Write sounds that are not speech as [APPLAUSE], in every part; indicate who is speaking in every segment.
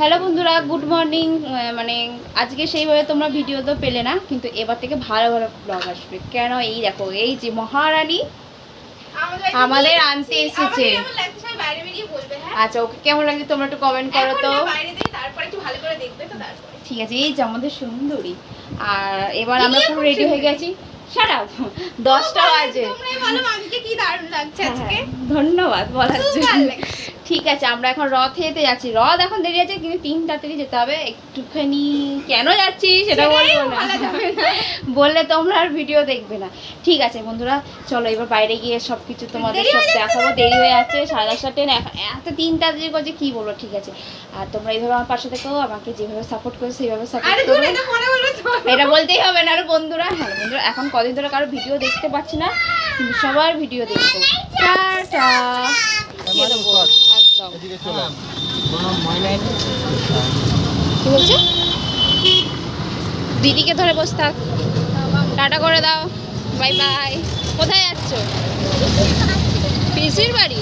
Speaker 1: Hello বন্ধুরা good morning. মানে আজকে সেইভাবে তোমরা ভিডিও তো পেলে না কিন্তু এবার থেকে ভালো ভালো ব্লগ আসবে। কেন? এই দেখো এই যে মহারানী আমাদের আনতে এসেছে।
Speaker 2: হ্যাঁ?
Speaker 1: আচ্ছা ওকে কেমন লাগছে তোমরা একটু কমেন্ট করো তো। ঠিক আছে এই যে আমাদের সুন্দরী। আর এবার আমরা পুরো
Speaker 2: খুব
Speaker 1: রেডি হয়ে গেছি। সারাপ দশটা বাজে। হ্যাঁ, ধন্যবাদ বলার জন্য। ঠিক আছে আমরা এখন রথ হেঁটে যাচ্ছি রথ এখন দেরি আছে কিন্তু তিন তাড়াতাড়ি যেতে হবে একটুখানি কেন যাচ্ছি সেটা বলব না। বললে তোমরা আর ভিডিও দেখবে না ঠিক আছে বন্ধুরা চলো এবার বাইরে গিয়ে সব কিছু তোমাদের
Speaker 2: দেরি
Speaker 1: সব দেখাবো দেরি হয়ে যাচ্ছে সাড়ে দশটা ট্রেন এখন এত তিন দিকে করছে কি বলব ঠিক আছে আর তোমরা এইভাবে আমার পাশে থেকেও আমাকে যেভাবে সাপোর্ট করো সেইভাবে সাপোর্ট করো
Speaker 2: এটা
Speaker 1: বলতেই হবে না আর বন্ধুরা হ্যাঁ বন্ধুরা এখন কদিন ধরে কারও ভিডিও দেখতে পাচ্ছি না কিন্তু সবার ভিডিও দেখব টাটা কি বলছে? দিদিকে ধরে বসে থাক। টাটা করে দাও। Bye bye. কোথায় যাচ্ছ? পিসির বাড়ি?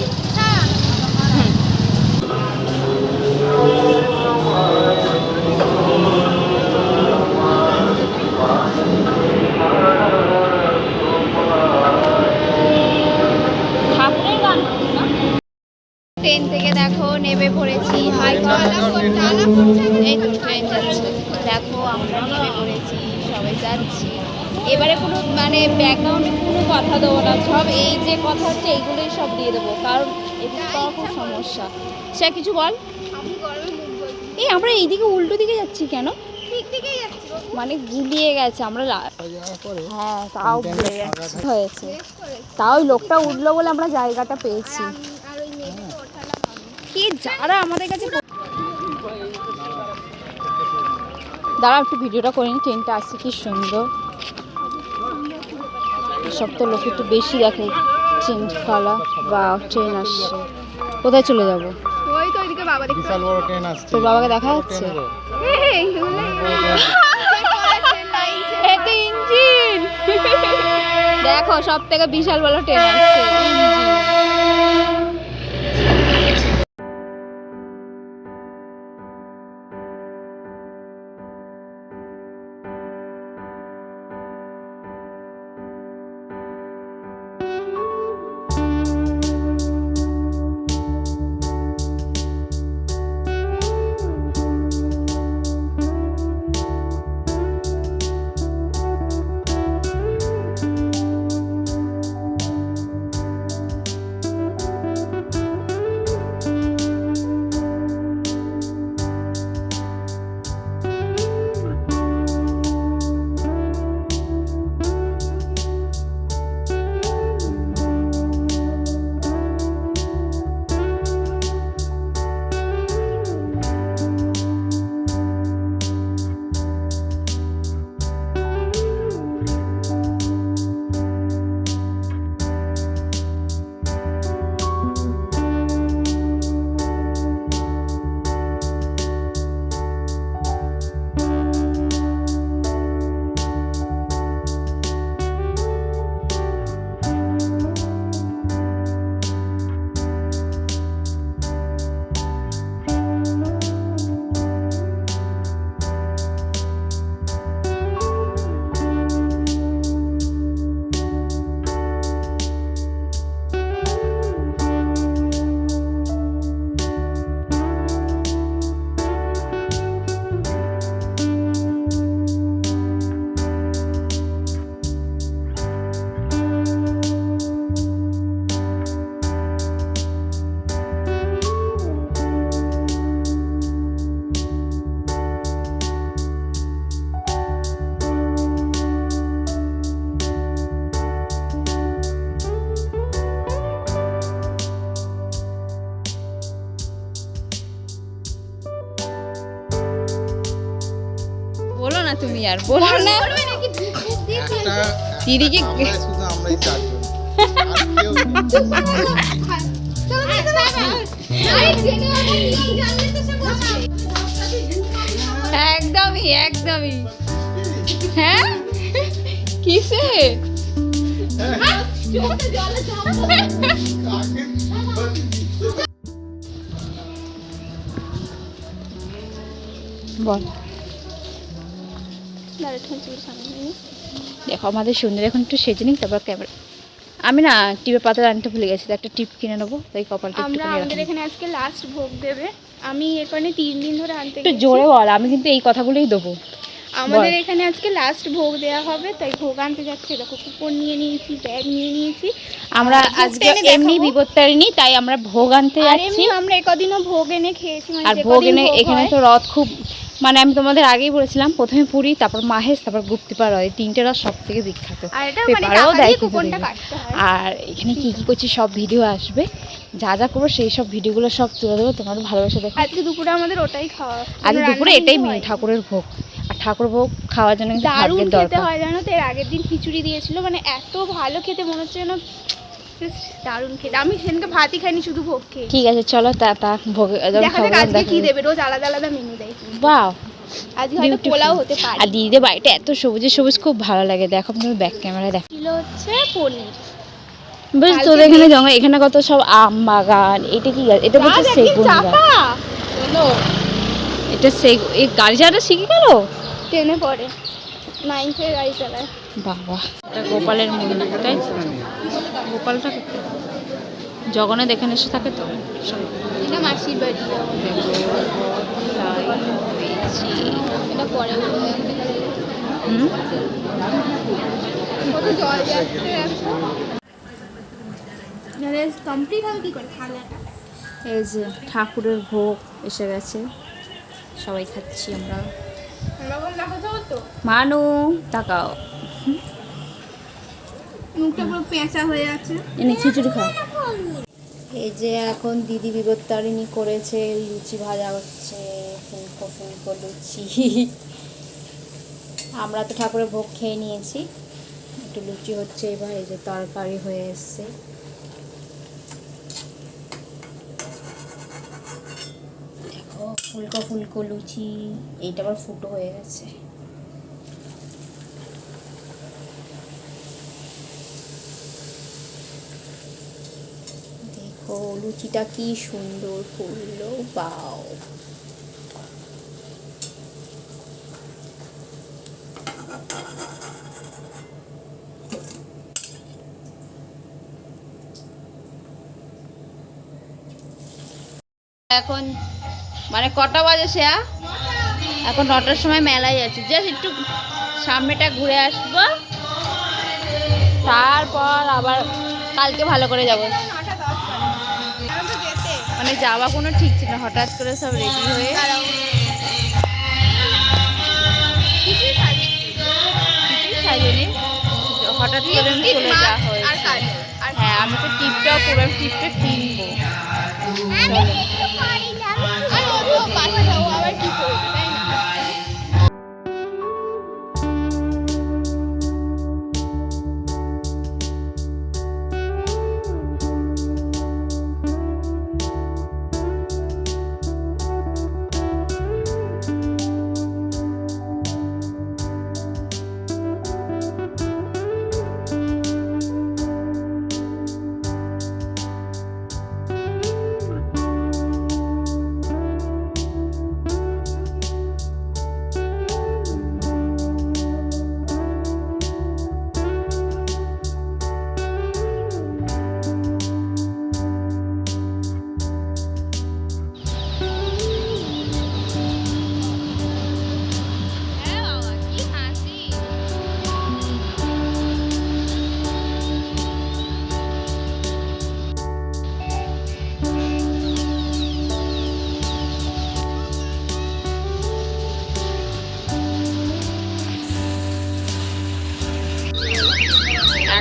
Speaker 1: নেমে পড়েছি হাই এই তো ট্রেন যাচ্ছে। দেখো আমরা নেমে পড়েছি সবাই যাচ্ছি। এবারে কোনো মানে ব্যাকগ্রাউন্ডে কোনো কথা দেবো না সব এই যে কথা হচ্ছে এইগুলোই সব দিয়ে দেবো কারণ পাওয়া খুব সমস্যা। সে কিছু বল? এই আমরা এইদিকে উল্টো দিকে যাচ্ছি কেন?
Speaker 2: ঠিক দিকেই যাচ্ছি
Speaker 1: মানে গুলিয়ে গেছে আমরা লা-
Speaker 3: যাওয়ার পরে
Speaker 1: হ্যাঁ তাও ভুলে গেছে হয়েছে। তাও ওই লোকটা উঠল বলে আমরা জায়গাটা পেয়েছি
Speaker 2: আর আমি- আর ওই মেয়েকে তো ওঠালাম আমি
Speaker 1: কি যারা আমাদের কাছে দাঁড়া একটু ভিডিওটা করে নি ট্রেনটা আসছে কি সুন্দর। সব তো লোক একটু বেশি দেখে ট্রেন কালা বা ট্রেন আসছে। কোথায় চলে যাব?
Speaker 2: ওই তো ওইদিকে বাবা দেখতে
Speaker 3: বিশাল বড় ট্রেন আসছে।
Speaker 1: তোর বাবাকে দেখা যাচ্ছে? এটা ইঞ্জিন [LAUGHS] দেখো সব থেকে বিশাল বড় ট্রেন আসছে ইঞ্জিন না তুমি আর বলো না। দিদিকে একদমই একদমই। হ্যাঁ? কিসে? বল। দেখো আমাদের সুন্দর এখন একটু সেজে নিই তারপর ক্যামেরা আমি না টিপের পাতা আনতে ভুলে গেছি একটা টিপ কিনে নেব তাই কপালটা
Speaker 2: আমরা আমাদের এখানে আজকে লাস্ট ভোগ দেবে। আমি এখানে তিন দিন ধরে আনতে
Speaker 1: একটু জোরে বল আমি কিন্তু এই কথাগুলোই দেবো।
Speaker 2: আমাদের এখানে আজকে লাস্ট ভোগ দেওয়া হবে তাই ভোগ আনতে যাচ্ছে। দেখো কুপন নিয়ে নিয়েছি ব্যাগ নিয়ে নিয়েছি।
Speaker 1: আমরা আজকে এমনি। বিপত্তারিণী তাই আমরা ভোগ আনতে যাচ্ছি।
Speaker 2: আমরা একদিনও ভোগ এনে খেয়েছি মানে
Speaker 1: আর ভোগ এনে এখানে তো রথ খুব মানে আমি তোমাদের আগেই বলেছিলাম প্রথমে পুরী তারপর মাহেশ তারপর গুপ্তিপাড় হয় তিনটে রথ সব থেকে বিখ্যাত
Speaker 2: মানে
Speaker 1: পেপারেও দেয় আর এখানে কি কি করছি সব ভিডিও আসবে। যা যা করব সেই সব ভিডিওগুলো সব তুলে দেবো তোমার ভালোবাসা দেখো।
Speaker 2: আজকে দুপুরে আমাদের ওটাই খাওয়া
Speaker 1: আজ
Speaker 2: কোনো
Speaker 1: দুপুরে এটাই মেন ঠাকুরের ভোগ। আর ঠাকুর ভোগ খাওয়ার জন্য
Speaker 2: দারুণ খেতে হয় জানো তো এর আগের দিন খিচুড়ি দিয়েছিল মানে এত ভালো খেতে মনে হচ্ছে যেন দারুণ খেতে। আমি সেদিনকে ভাতই খাইনি শুধু ভোগ খেয়ে
Speaker 1: ঠিক আছে চলো তা ভোগ
Speaker 2: দেখা যাক আজকে কি দেবে রোজ আলাদা আলাদা মেনু দেয়
Speaker 1: বাহ
Speaker 2: আজকে হয়তো পোলাও হতে পারে।
Speaker 1: আর দিদিদের বাড়িটা এত সবুজে সবুজ খুব ভালো লাগে। দেখো তুমি ব্যাক ক্যামেরায় দেখো।
Speaker 2: ছিল হচ্ছে পনির।
Speaker 1: বেশ তোদের এখানে জঙ্গল এখানে কত সব আম বাগান এটা কি গাছ? এটা বলছে সেগুন গাছ। এটা সেগ এই গাড়ি চালাটা শিখে গেল?
Speaker 2: ট্রেনে পড়ে। নাইনথে গাড়ি চালায়
Speaker 1: বাবা এটা গোপালের মন্দির তাই গোপালটা জগনে দেখে এসে থাকে তো?
Speaker 2: এটা মাসির বাড়ি। এটা পরে করে
Speaker 1: এই যে ঠাকুরের ভোগ এসে গেছে। সবাই খাচ্ছি আমরা। মানু তাকাও।
Speaker 2: মুখটা পুরো পেঁচা হয়ে আছে।
Speaker 1: এনে খিচুড়ি খাও। এই যে এখন দিদি বিপত্তারিণী করেছে লুচি ভাজা হচ্ছে ফুলকো ফুলকো লুচি। আমরা তো ঠাকুরের ভোগ খেয়ে নিয়েছি। একটু লুচি হচ্ছে এবার এই যে তরকারি হয়ে এসছে দেখো ফুলকো ফুলকো লুচি, এইটা আবার ফুটো হয়ে গেছে। দেখো, লুচিটা কি সুন্দর ফুললো, বাও। এখন মানে কটা বাজে সে এখন নটার সময় মেলায় আছে জাস্ট একটু সামনেটা ঘুরে আসব। তারপর আবার কালকে ভালো করে যাব। মানে যাওয়া কোনো ঠিক ছিল না হঠাৎ করে সব রেডি হয়ে হঠাৎ করে আমি চলে যাওয়া হয়েছে। হ্যাঁ আমি তো টিপটাও পুরো টিপটা কিনবো। চলো।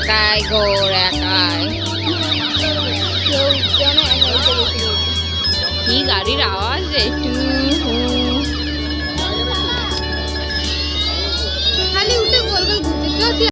Speaker 1: একাই গোর একাই। কি গাড়ির আওয়াজ একটু